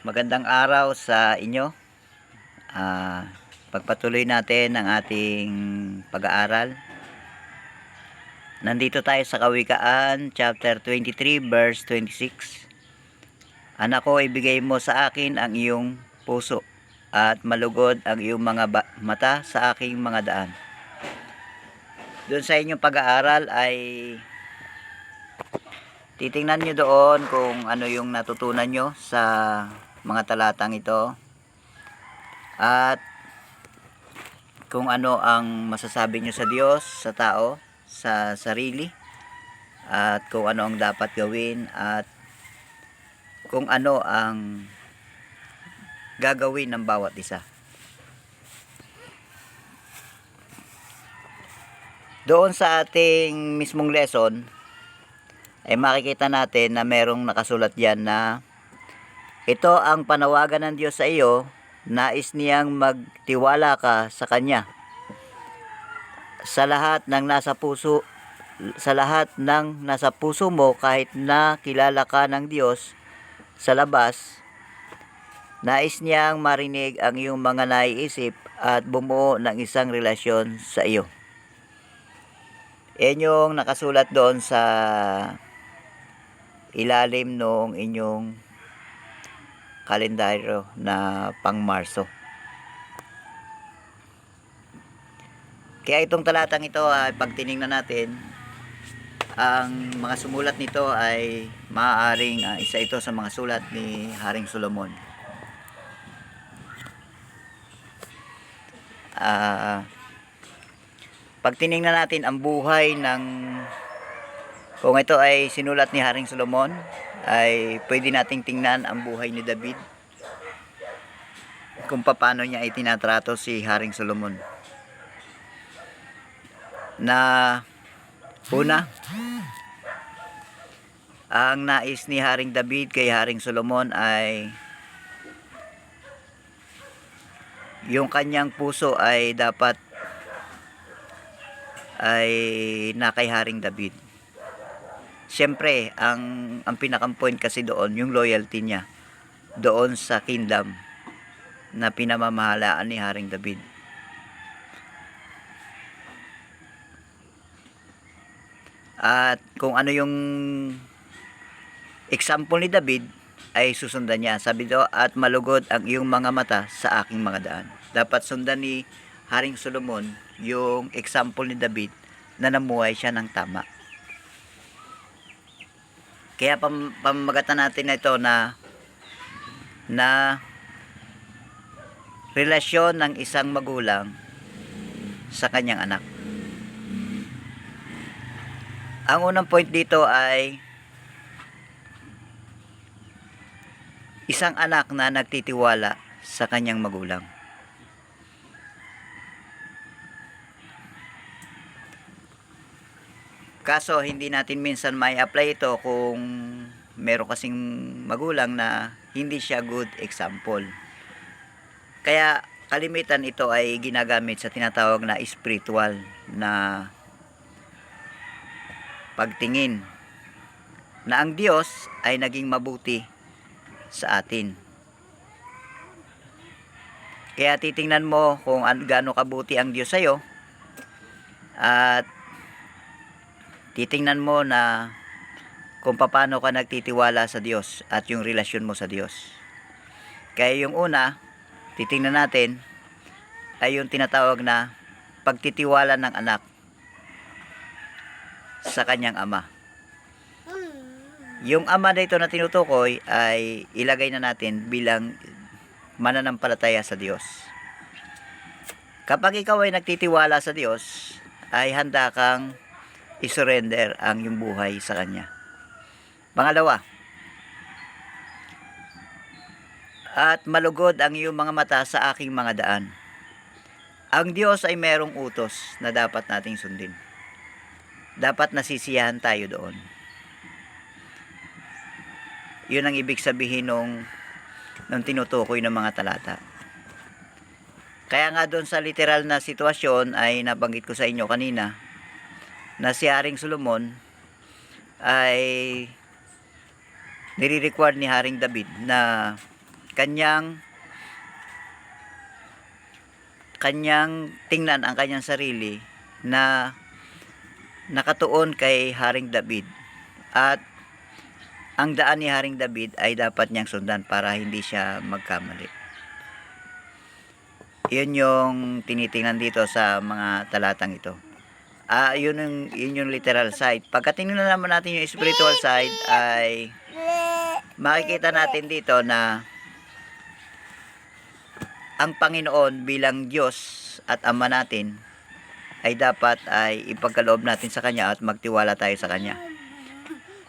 Magandang araw sa inyo. Ah, pagpatuloy natin ang ating pag-aaral. Nandito tayo sa Kawikaan, chapter 23, verse 26. Anak ko, ibigay mo sa akin ang iyong puso at malugod ang iyong mga mata sa aking mga daan. Doon sa inyong pag-aaral ay titingnan nyo doon kung ano yung natutunan nyo sa mga talatang ito at kung ano ang masasabi nyo sa Diyos, sa tao, sa sarili at kung ano ang dapat gawin at kung ano ang gagawin ng bawat isa. Doon sa ating mismong lesson, ay makikita natin na merong nakasulat diyan na ito ang panawagan ng Diyos sa iyo, nais niyang magtiwala ka sa Kanya. Sa lahat ng nasa puso, sa lahat ng nasa puso mo kahit na kilala ka ng Diyos sa labas, nais niyang marinig ang iyong mga naiisip at bumuo ng isang relasyon sa iyo. Yan yung nakasulat doon sa ilalim noong inyong kalendaryo na pang Marso. Kaya itong talatang ito ay pag tiningnan natin, ang mga sumulat nito ay maaaring ah, isa ito sa mga sulat ni Haring Solomon. Ah, pag tiningnan natin ang buhay ng kung ito ay sinulat ni Haring Solomon, ay pwede nating tingnan ang buhay ni David. Kung paano niya ay si Haring Solomon. Na una, ang nais ni Haring David kay Haring Solomon ay yung kanyang puso ay dapat ay na kay Haring David. Siyempre, ang ang pinakang point kasi doon yung loyalty niya doon sa kingdom na pinamamahalaan ni Haring David. At kung ano yung example ni David ay susundan niya. Sabi do, at malugod ang iyong mga mata sa aking mga daan. Dapat sundan ni Haring Solomon yung example ni David na namuhay siya ng tama. Kaya pam, pamagatan natin na ito na na relasyon ng isang magulang sa kanyang anak. Ang unang point dito ay isang anak na nagtitiwala sa kanyang magulang. Kaso hindi natin minsan may apply ito kung meron kasing magulang na hindi siya good example. Kaya kalimitan ito ay ginagamit sa tinatawag na spiritual na pagtingin na ang Diyos ay naging mabuti sa atin. Kaya titingnan mo kung an- gaano kabuti ang Diyos sa'yo at titingnan mo na kung paano ka nagtitiwala sa Diyos at yung relasyon mo sa Diyos. Kaya yung una, titingnan natin ay yung tinatawag na pagtitiwala ng anak sa kanyang ama. Yung ama na ito na tinutukoy ay ilagay na natin bilang mananampalataya sa Diyos. Kapag ikaw ay nagtitiwala sa Diyos, ay handa kang isurrender ang iyong buhay sa Kanya. Pangalawa, at malugod ang iyong mga mata sa aking mga daan. Ang Diyos ay merong utos na dapat nating sundin. Dapat nasisiyahan tayo doon. Yun ang ibig sabihin nung, nung tinutukoy ng mga talata. Kaya nga doon sa literal na sitwasyon ay nabanggit ko sa inyo kanina na si Haring Solomon ay nire-require ni Haring David na kanyang kanyang tingnan ang kanyang sarili na nakatuon kay Haring David at ang daan ni Haring David ay dapat niyang sundan para hindi siya magkamali. Yun yung tinitingnan dito sa mga talatang ito. Ah, yun yung, yun yung literal side. Pagka tingnan naman natin yung spiritual side ay makikita natin dito na ang Panginoon bilang Diyos at Ama natin ay dapat ay ipagkaloob natin sa Kanya at magtiwala tayo sa Kanya.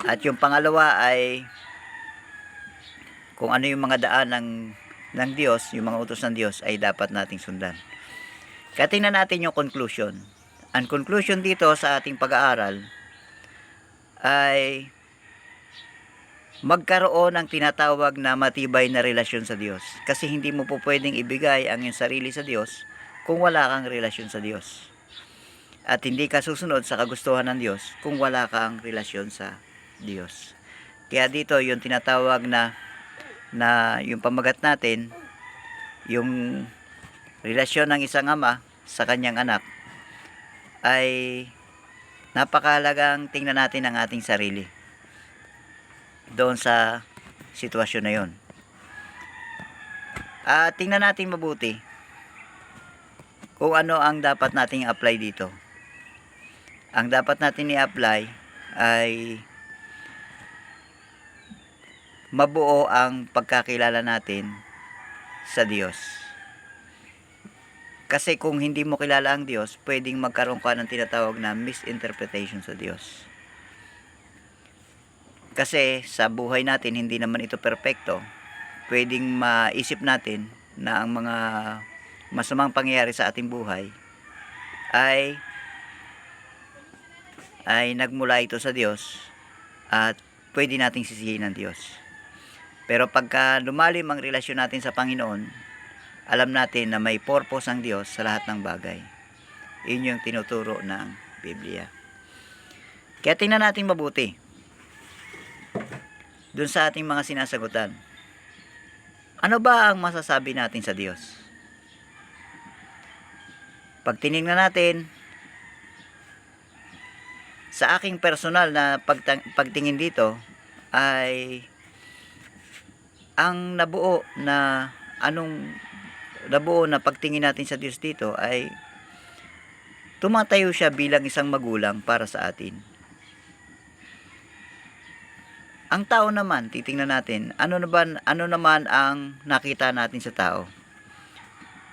At yung pangalawa ay kung ano yung mga daan ng, ng Diyos, yung mga utos ng Diyos ay dapat nating sundan. Kaya tingnan natin yung conclusion. Ang conclusion dito sa ating pag-aaral ay magkaroon ng tinatawag na matibay na relasyon sa Diyos. Kasi hindi mo po pwedeng ibigay ang iyong sarili sa Diyos kung wala kang relasyon sa Diyos. At hindi ka susunod sa kagustuhan ng Diyos kung wala kang relasyon sa Diyos. Kaya dito yung tinatawag na na yung pamagat natin yung relasyon ng isang ama sa kanyang anak ay napakahalagang tingnan natin ang ating sarili doon sa sitwasyon na yon. At tingnan natin mabuti kung ano ang dapat nating apply dito. Ang dapat natin i-apply ay mabuo ang pagkakilala natin sa Diyos. Kasi kung hindi mo kilala ang Diyos, pwedeng magkaroon ka ng tinatawag na misinterpretation sa Diyos. Kasi sa buhay natin, hindi naman ito perpekto. Pwedeng maisip natin na ang mga masamang pangyayari sa ating buhay ay ay nagmula ito sa Diyos at pwede nating sisihin ng Diyos. Pero pagka lumalim ang relasyon natin sa Panginoon, alam natin na may purpose ang Diyos sa lahat ng bagay. Yun yung tinuturo ng Biblia. Kaya tingnan natin mabuti. Doon sa ating mga sinasagutan. Ano ba ang masasabi natin sa Diyos? Pag tinignan natin, sa aking personal na pagtingin dito, ay ang nabuo na anong nabuo na pagtingin natin sa Diyos dito ay tumatayo siya bilang isang magulang para sa atin. Ang tao naman, titingnan natin, ano naman ano naman ang nakita natin sa tao?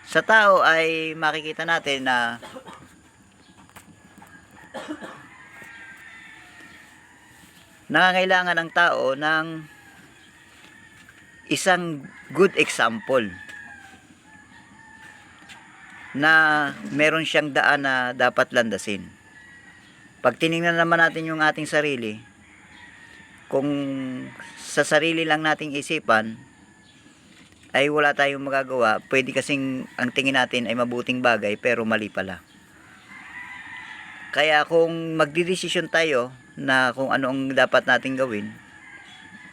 Sa tao ay makikita natin na nangangailangan ang tao ng isang good example na meron siyang daan na dapat landasin. Pag tiningnan naman natin yung ating sarili, kung sa sarili lang nating isipan, ay wala tayong magagawa, pwede kasing ang tingin natin ay mabuting bagay pero mali pala. Kaya kung magdidesisyon tayo na kung ano ang dapat nating gawin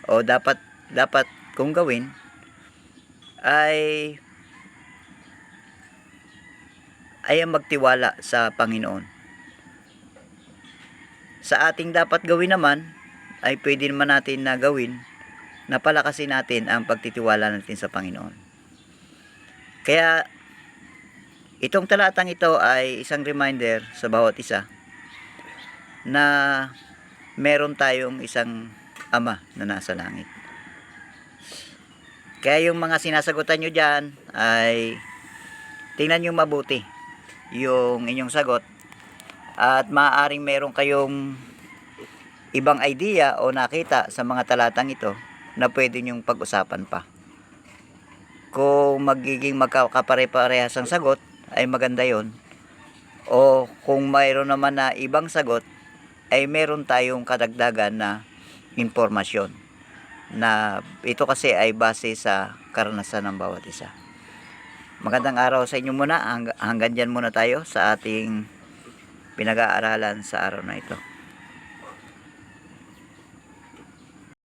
o dapat dapat kung gawin ay ay ang magtiwala sa Panginoon. Sa ating dapat gawin naman ay pwede naman natin na gawin na palakasin natin ang pagtitiwala natin sa Panginoon. Kaya itong talatang ito ay isang reminder sa bawat isa na meron tayong isang ama na nasa langit. Kaya yung mga sinasagutan nyo dyan ay tingnan nyo mabuti yung inyong sagot at maaaring meron kayong ibang idea o nakita sa mga talatang ito na pwede nyong pag-usapan pa. Kung magiging magkakapare-parehas ang sagot, ay maganda yon. O kung mayroon naman na ibang sagot, ay meron tayong kadagdagan na impormasyon na ito kasi ay base sa karanasan ng bawat isa. Magandang araw sa inyo muna. Hang- Hanggang dyan muna tayo sa ating pinag-aaralan sa araw na ito.